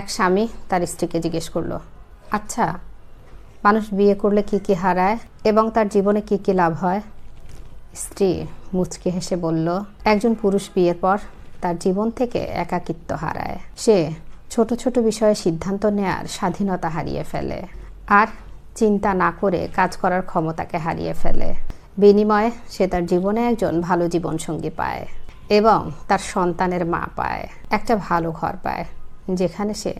এক স্বামী তার স্ত্রীকে জিজ্ঞেস করল আচ্ছা মানুষ বিয়ে করলে কি কি হারায় এবং তার জীবনে কি কি লাভ হয়? স্ত্রী মুচকি হেসে বলল, একজন পুরুষ বিয়ের পর তার জীবন থেকে একাকিত্ব হারায়। সে ছোট ছোট বিষয়ে সিদ্ধান্ত নেয়ার স্বাধীনতা হারিয়ে ফেলে আর চিন্তা না করে কাজ করার ক্ষমতাকে হারিয়ে ফেলে। বিনিময়ে সে তার জীবনে একজন ভালো জীবনসঙ্গী পায় এবং তার সন্তানের মা পায়, একটা ভালো ঘর পায়। যেখানে সে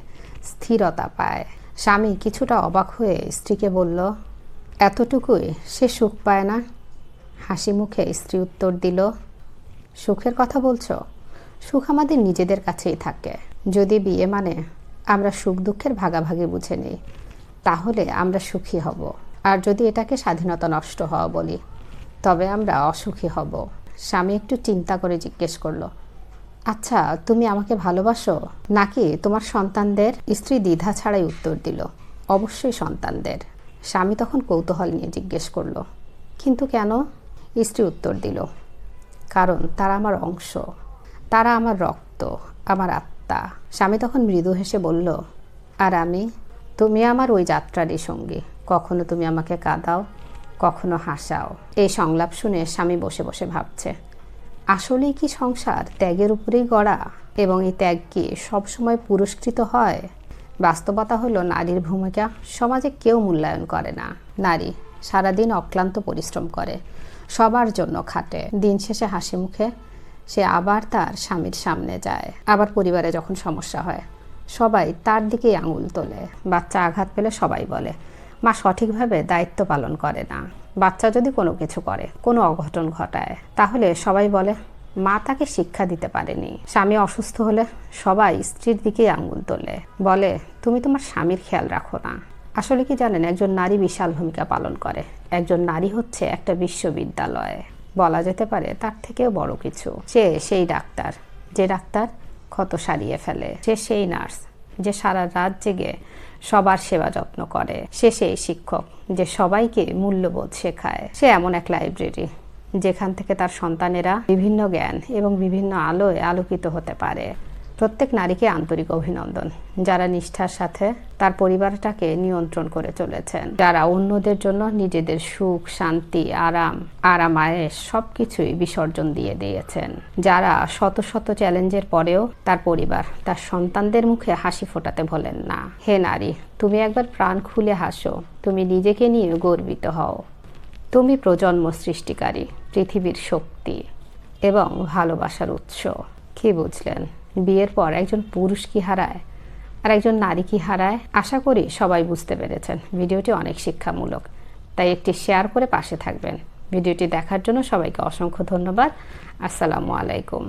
স্থিরতা পায়। স্বামী কিছুটা অবাক হয়ে স্ত্রীকে বলল, এতটুকুই? সে সুখ পায় না? হাসি মুখে স্ত্রী উত্তর দিল, সুখের কথা বলছো? সুখ আমাদের নিজেদের কাছেই থাকে। যদি বিয়ে মানে আমরা সুখ দুঃখের ভাগাভাগি বুঝে নিই, তাহলে আমরা সুখী হব। আর যদি এটাকে স্বাধীনতা নষ্ট হওয়া বলি, তবে আমরা অসুখী হব। স্বামী একটু চিন্তা করে জিজ্ঞেস করল আচ্ছা তুমি আমাকে ভালোবাসো? নাকি তোমার সন্তানদের স্ত্রী দ্বিধা ছাড়াই উত্তর দিল? অবশ্যই সন্তানদের। স্বামী তখন কৌতূহল নিয়ে জিজ্ঞেস করল। কিন্তু কেন? স্ত্রী উত্তর দিল, কারণ তারা আমার অংশ। তারা আমার রক্ত, আমার আত্মা। স্বামী তখন মৃদু হেসে বলল, আর আমি? তুমি আমার ওই যাত্রারই সঙ্গী। কখনো তুমি আমাকে কাঁদাও, কখনো হাসাও। এই সংলাপ শুনে স্বামী বসে বসে ভাবছে। আসলেই কি সংসার ত্যাগের উপরেই গড়া এবং এই ত্যাগ কি সবসময় পুরস্কৃত হয়? বাস্তবতা হলো, নারীর ভূমিকা সমাজে কেউ মূল্যায়ন করে না। নারী সারাদিন অক্লান্ত পরিশ্রম করে, সবার জন্য খাটে। দিন শেষে হাসি মুখে সে আবার তার স্বামীর সামনে যায়। আবার পরিবারে যখন সমস্যা হয়, সবাই তার দিকেই আঙুল তোলে। বাচ্চা আঘাত পেলে সবাই বলে মা সঠিকভাবে দায়িত্ব পালন করে না। বাচ্চা যদি কোনো কিছু করে, কোনো অঘটন ঘটায়, তাহলে সবাই বলে, মা তাকে শিক্ষা দিতে পারেনি। স্বামী অসুস্থ হলে সবাই স্ত্রীর দিকেই আঙুল তোলে। বলে, তুমি তোমার স্বামীর খেয়াল রাখো না। আসলে কি জানেন, একজন নারী বিশাল ভূমিকা পালন করে। একজন নারী হচ্ছে একটা বিশ্ববিদ্যালয়। বলা যেতে পারে তার থেকেও বড় কিছু। সে সেই ডাক্তার, যে ডাক্তার ক্ষত সারিয়ে ফেলে। সে সেই নার্স, যে সারা রাত জেগে সবার সেবা যত্ন করে। সে সেই শিক্ষক যে সবাইকে মূল্যবোধ শেখায়, সে এমন এক লাইব্রেরি যেখান থেকে তার সন্তানেরা বিভিন্ন জ্ঞান এবং বিভিন্ন আলোয় আলোকিত হতে পারে। প্রত্যেক নারীকে আন্তরিক অভিনন্দন। যারা নিষ্ঠার সাথে তার পরিবারটাকে নিয়ন্ত্রণ করে চলেছেন। যারা অন্যদের জন্য নিজেদের সুখ, শান্তি, আরাম আরাম আয়েস সব কিছুই বিসর্জন দিয়ে দিয়েছেন। যারা শত শত চ্যালেঞ্জের পরেও তার পরিবার তার সন্তানদের মুখে হাসি ফোটাতে ভোলেন না। হে নারী, তুমি একবার প্রাণ খুলে হাসো। তুমি নিজেকে নিয়ে গর্বিত হও। তুমি প্রজন্ম সৃষ্টিকারী, পৃথিবীর শক্তি এবং ভালোবাসার উৎস। কি বুঝলেন? বিয়ের পর একজন পুরুষ কি হারায় আর একজন নারী কি হারায়, আশা করি সবাই বুঝতে পেরেছেন। ভিডিওটি অনেক শিক্ষামূলক। তাই একটি শেয়ার করে পাশে থাকবেন। ভিডিওটি দেখার জন্য সবাইকে অসংখ্য ধন্যবাদ। আসসালামু আলাইকুম।